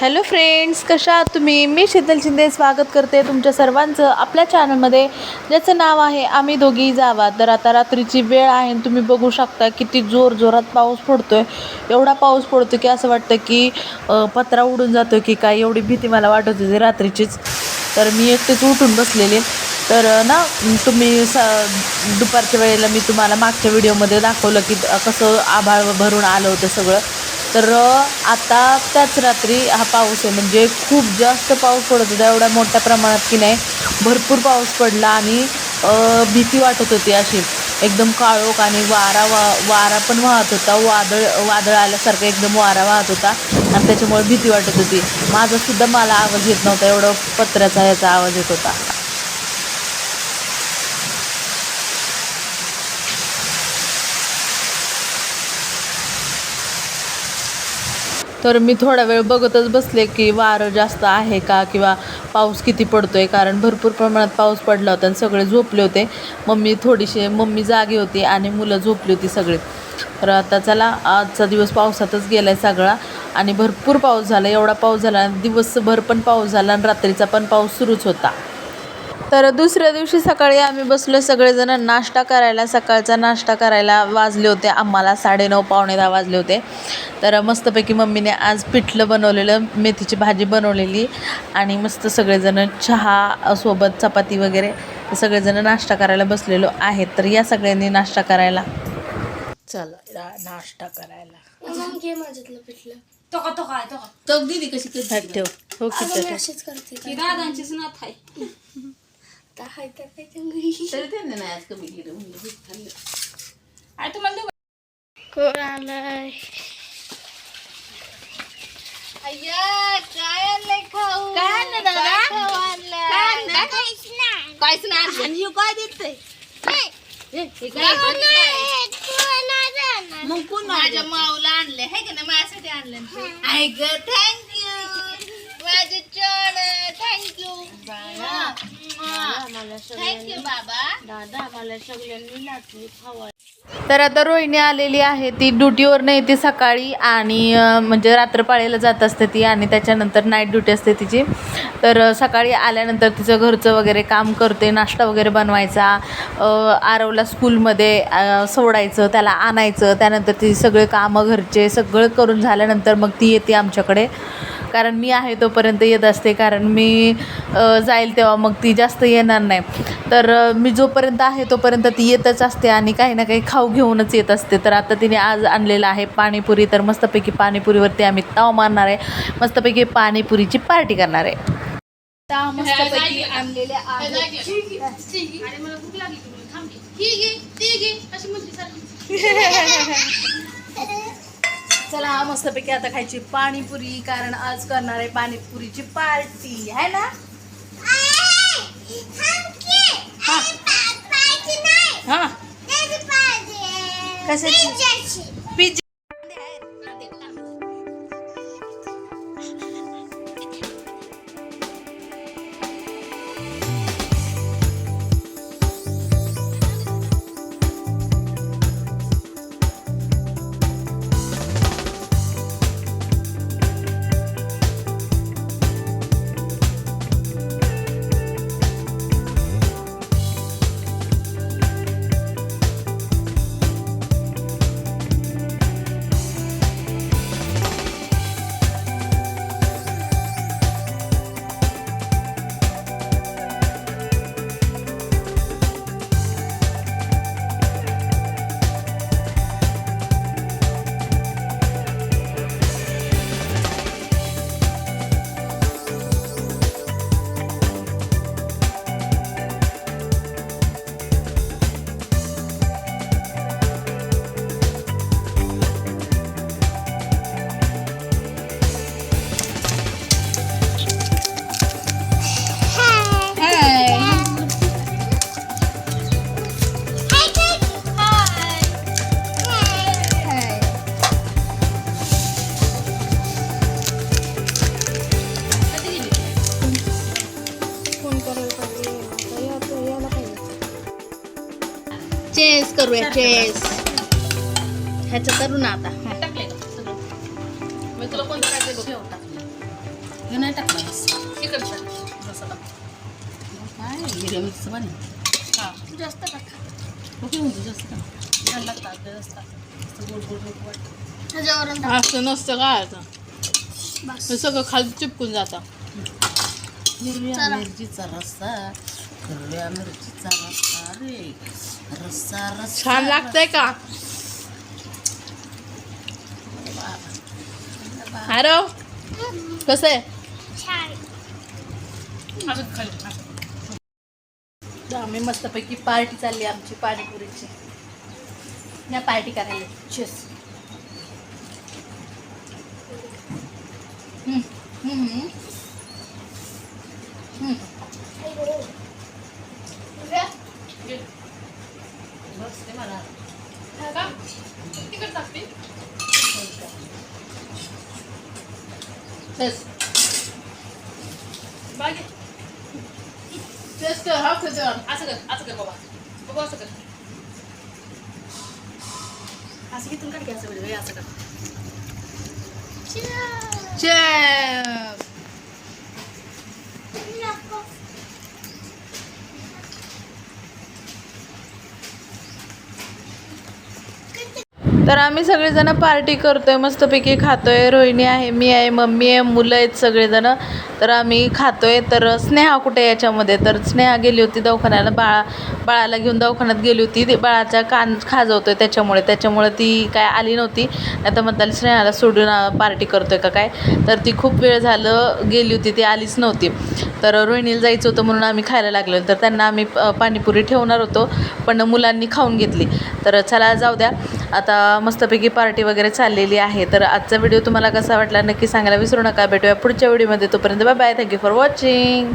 Hello friends कशा आहात तुम्ही? मी शीतल शिंदे स्वागत करते तुमच्या सर्वांचं आपल्या चॅनलमध्ये. ज्याचं नाव आहे आम्ही दोघी जावा. तर आता रात्रीची वेळ आहे आणि तुम्ही बघू शकता किती जोर जोरात पाऊस आहे एवढा पाऊस पडतो की असं वाटतं की पत्रा उडून जातो की काय एवढी भीती मला वाटत होती रात्रीचीच. तर मी एकटेच उठून बसलेले. तर ना तुम्ही स दुपारच्या वेळेला मी तुम्हाला मागच्या व्हिडिओमध्ये दाखवलं की कसं आभाळ भरून आलं होतं सगळं. तर आता त्याच रात्री हा पाऊस आहे. म्हणजे खूप जास्त पाऊस पडत होता एवढ्या मोठ्या प्रमाणात की नाही भरपूर पाऊस पडला आणि भीती वाटत होती अशी. एकदम काळोख आणि वारा वा वारा पण वाहत होता. वादळ वादळ आल्यासारखं एकदम वारा वाहत होता आणि त्याच्यामुळे भीती वाटत होती. माझासुद्धा मला आवाज येत नव्हता एवढं पत्र्याचा ह्याचा आवाज येत होता. तर मी थोडा वेळ बघतच बसले की वारं जास्त आहे का किंवा पाऊस किती पडतो आहे कारण भरपूर प्रमाणात पाऊस पडला होता आणि सगळे झोपले होते. मम्मी थोडीशी मम्मी जागी होती आणि मुलं झोपली होती सगळी. तर आता चला आजचा दिवस पावसातच गेला आहे सगळा आणि भरपूर पाऊस झाला. एवढा पाऊस झाला आणि दिवसभर पण पाऊस झाला आणि रात्रीचा पण पाऊस सुरूच होता. तर दुसऱ्या दिवशी सकाळी आम्ही बसलो सगळेजण नाश्ता करायला. सकाळचा नाश्ता करायला वाजले होते. आम्हाला साडेनऊ पावणे दहा वाजले होते. तर मस्तपैकी मम्मीने आज पिठलं बनवलेलं मेथीची भाजी बनवलेली आणि मस्त सगळेजण चहा सोबत चपाती वगैरे सगळेजण नाश्ता करायला बसलेलो आहेत. तर या सगळ्यांनी नाश्ता करायला. चला नाश्ता करायला. मग घे माझ्यातलं पिठलं. तो का तो काय तो का तो दिदी कशी करते हात ठेव हो दादांचीच नाथ आहे. आता हाय तर काय चांगली तरी त्यांनी नाही आज कमी केलं म्हणलं दूध खाल्लं आई तुम्हाला देऊ का? कोण आलाय काय आणलंय खाऊ काय आणलं दादा? खाऊ आणलंय? काय आणलंय? काहीच नाही. काहीच नाही आणि ह्यो काय देतय नाही. हे हे काय खाऊ नाही. तू नाही जाणार. मग कोण माझ्या माऊला आणले हे का नाही माझ्यासाठी आणलं आय ग थँक्यू माझे चोड थँक्यू थँक्यू बाबा. दादा मला सगळ्यांनी लाटली खावा तर आता रोहिणी आलेली आहे. ती ड्युटीवर नाही ती सकाळी आणि म्हणजे रात्रपाळीला जात असते ती आणि त्याच्यानंतर नाईट ड्युटी असते तिची. तर सकाळी आल्यानंतर तिचं घरचं वगैरे काम करते नाश्ता वगैरे बनवायचा आरवला स्कूलमध्ये सोडायचं त्याला आणायचं त्यानंतर ती सगळे कामं घरचे सगळं करून झाल्यानंतर मग ती येते आमच्याकडे. कारण मी आहे तोपर्यंत येत असते कारण मी जाईल तेव्हा मग ती जास्त येणार नाही. तर मी जोपर्यंत आहे तोपर्यंत ती येतच असते आणि काही ना काही खाऊ घेऊनच येत असते. तर आता तिने आज आणलेलं आहे पाणीपुरी तर मस्तपैकी पाणीपुरीवरती आम्ही ताव मारणार आहे. मस्तपैकी पाणीपुरीची पार्टी करणार आहे. ताव मस्तपैकी आणलेले आहे. मस्तपैकी आता खायची पाणीपुरी कारण आज करणार आहे पाणीपुरीची पार्टी. आहे ना? हा. कशाची? करूया. चेस ह्याचं करू ना आता. का नाही टाकला. जास्त का असं नसतं काय आता सगळं खाली चिपकून जातं. हिरव्या. मिरचीचा रस्सा हिरव्या मिरचीचा रस्सा. रे रस्सा रस्सा छान लागतंय का? हॅलो कसं आहे? आम्ही मस्तपैकी पार्टी चालली आमची पाणीपुरीची. या पार्टी करायला. चेस बसते मला. का? तिकड टाकते बागे कर हा कर असं कर असं कर बाबा. बाबा असं कर. असं घेतून काढ की असं कर. चेस तर आम्ही सगळेजणं पार्टी करतोय मस्तपैकी खातोय. रोहिणी आहे मी आहे मम्मी आहे मुलं आहेत सगळेजणं. तर आम्ही खातोय. तर स्नेहा कुठे आहे याच्यामध्ये? तर स्नेहा गेली होती दवाखान्याला बाळा बाळाला घेऊन दवाखान्यात गेली होती. ती बाळाचा कान खाजवतोय त्याच्यामुळे त्याच्यामुळे ती काय आली नव्हती. नाही तर म्हणताली स्नेहाला सोडून पार्टी करतोय का काय? तर ती खूप वेळ झालं गेली होती ती आलीच नव्हती. तर रोहिणीला जायचं होतं म्हणून आम्ही खायला लागलो. तर त्यांना आम्ही पाणीपुरी ठेवणार होतो पण मुलांनी खाऊन घेतली. तर चला जाऊ द्या. आता मस्तपैकी पार्टी वगैरे चाललेली आहे. तर आजचा व्हिडिओ तुम्हाला कसा वाटला नक्की सांगायला विसरू नका. भेटूया पुढच्या व्हिडिओमध्ये. तोपर्यंत bye bye thank you for watching